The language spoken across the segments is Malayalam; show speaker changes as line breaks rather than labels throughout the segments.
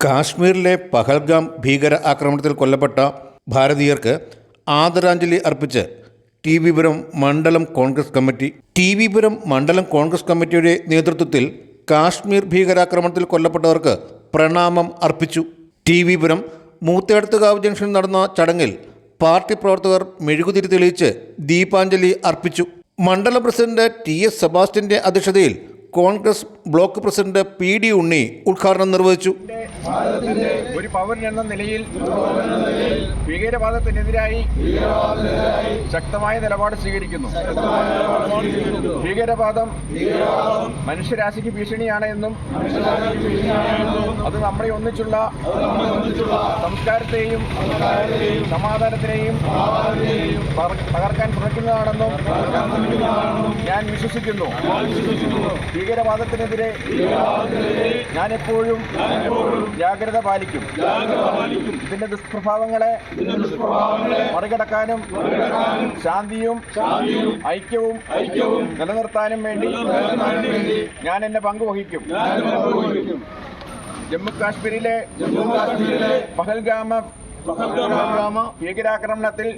കാശ്മീരിലെ പഹൽഗാം ഭീകര ആക്രമണത്തിൽ കൊല്ലപ്പെട്ട ഭാരതീയർക്ക് ആദരാഞ്ജലി അർപ്പിച്ച് ടി വിപുരം മണ്ഡലം കോൺഗ്രസ് കമ്മിറ്റി ടി വിപുരം മണ്ഡലം കോൺഗ്രസ് കമ്മിറ്റിയുടെ നേതൃത്വത്തിൽ കാശ്മീർ ഭീകരാക്രമണത്തിൽ കൊല്ലപ്പെട്ടവർക്ക് പ്രണാമം അർപ്പിച്ചു. ടി വിപുരം മൂത്തേടത്തുകാവ് ജംഗ്ഷനിൽ നടന്ന ചടങ്ങിൽ പാർട്ടി പ്രവർത്തകർ മെഴുകുതിരി തെളിയിച്ച് ദീപാഞ്ജലി അർപ്പിച്ചു. മണ്ഡലം പ്രസിഡന്റ് ടി എസ് സെബാസ്റ്റ്യന്റെ അധ്യക്ഷതയിൽ Congress block president P D Unni ഉദ്ഘാടനം നിർവഹിച്ചു.
ഒരു പൗരൻ എന്ന നിലയിൽ ഭീകരവാദത്തിനെതിരായി ശക്തമായ നിലപാട് സ്വീകരിക്കുന്നു. ഭീകരവാദം മനുഷ്യരാശിക്ക് ഭീഷണിയാണ് എന്നും അത് നമ്മളെ ഒന്നിച്ചുള്ള സംസ്കാരത്തെയും സമാധാനത്തിനെയും തകർ- തകർക്കാൻ ശ്രമിക്കുന്നതാണെന്നും ഞാൻ വിശ്വസിക്കുന്നു. ഭീകരവാദത്തിനെതിരെ ഞാൻ എപ്പോഴും ജാഗ്രത പാലിക്കും. ഇതിന്റെ ദുഷ്പ്രഭാവങ്ങളെ മറികടക്കാനും ശാന്തിയും ഐക്യവും നിലനിർത്താനും വേണ്ടി ഞാൻ എന്റെ പങ്കുവഹിക്കും. ജമ്മു കാശ്മീരിലെ പഹൽഗാമ പഹൽഗാമ ഭീകരാക്രമണത്തിൽ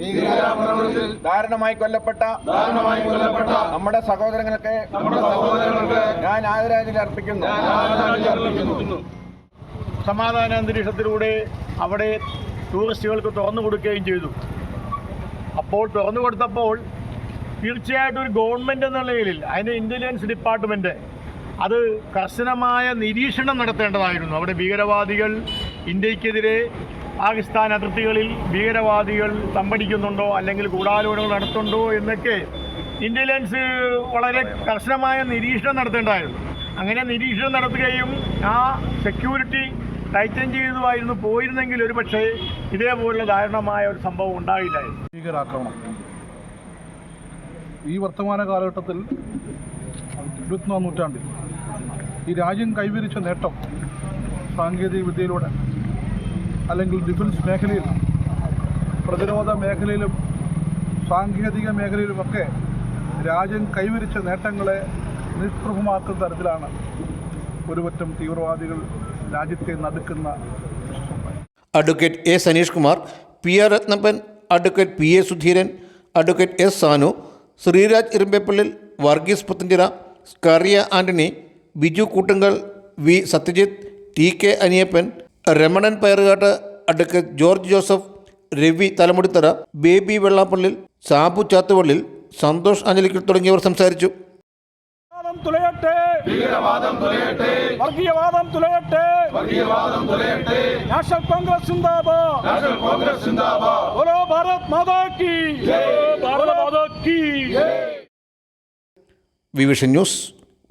ദാരുണമായി കൊല്ലപ്പെട്ട നമ്മുടെ സഹോദരങ്ങൾക്ക് ഞാൻ ആദരാഞ്ജലി അർപ്പിക്കുന്നു.
സമാധാന അന്തരീക്ഷത്തിലൂടെ അവിടെ ടൂറിസ്റ്റുകൾക്ക് തുറന്നു കൊടുക്കുകയും ചെയ്തു. അപ്പോൾ തുറന്നു കൊടുത്തപ്പോൾ തീർച്ചയായിട്ടും ഒരു ഗവൺമെന്റ് എന്ന നിലയിൽ അതിന്റെ ഇന്റലിജൻസ് ഡിപ്പാർട്ട്മെന്റ് അത് കർശനമായ നിരീക്ഷണം നടത്തേണ്ടതായിരുന്നു. അവിടെ ഭീകരവാദികൾ ഇന്ത്യക്കെതിരെ പാകിസ്ഥാൻ അതിർത്തികളിൽ ഭീകരവാദികൾ തമ്പടിക്കുന്നുണ്ടോ അല്ലെങ്കിൽ ഗൂഢാലോചനകൾ നടത്തുന്നുണ്ടോ എന്നൊക്കെ ഇന്റലിജൻസ് വളരെ കർശനമായ നിരീക്ഷണം നടത്തേണ്ടതായിരുന്നു. അങ്ങനെ നിരീക്ഷണം നടത്തുകയും ആ സെക്യൂരിറ്റി ടൈറ്റൻ ചെയ്തതുമായിരുന്നു. പോയിരുന്നെങ്കിൽ ഒരു പക്ഷേ ഇതേപോലുള്ള ദാരുണമായ ഒരു സംഭവം ഉണ്ടായില്ലായിരുന്നു.
ഭീകരാക്രമണം. ഈ വർത്തമാന കാലഘട്ടത്തിൽ ഇരുപത്തിനാം നൂറ്റാണ്ടിൽ ഈ രാജ്യം കൈവരിച്ച നേട്ടം സാങ്കേതിക വിദ്യയിലൂടെ അല്ലെങ്കിൽ ഡിഫൻസ് മേഖലയിൽ പ്രതിരോധ മേഖലയിലും സാങ്കേതിക മേഖലയിലുമൊക്കെ രാജ്യം കൈവരിച്ച നേട്ടങ്ങളെ നിഷ്പ്രഭമാക്കുന്ന തരത്തിലാണ് ഒരുപറ്റം തീവ്രവാദികൾ രാജ്യത്തെ നടുക്കുന്ന
advocate A Sanish Kumar P R Rathnappan advocate P A Sudheeran advocate S Sanu Sreeraj Irumbeppallil Varghese Puthanchira Skaria Antony Biju Koottungal V Sathyajith T K Aniyappan Ramanan Payarukattu advocate George Joseph Ravi Thalamudithara Baby Vellappallil Sabu Chathupallil Santhosh Anjalikkal തുടങ്ങിയവർ സംസാരിച്ചു.
ഭീകരവാദം തുലയട്ടെ വർഗീയവാദം തുലയട്ടെ വർഗീയവാദം തുലയട്ടെ നാഷണൽ കോൺഗ്രസ് സിന്ദാബാദ് നാഷണൽ കോൺഗ്രസ് സിന്ദാബാദ് ബോലോ ഭാരത് മാതാ കി ഭാരത് മാതാ കി
വിവിഷൻ ന്യൂസ്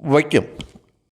വൈക്കം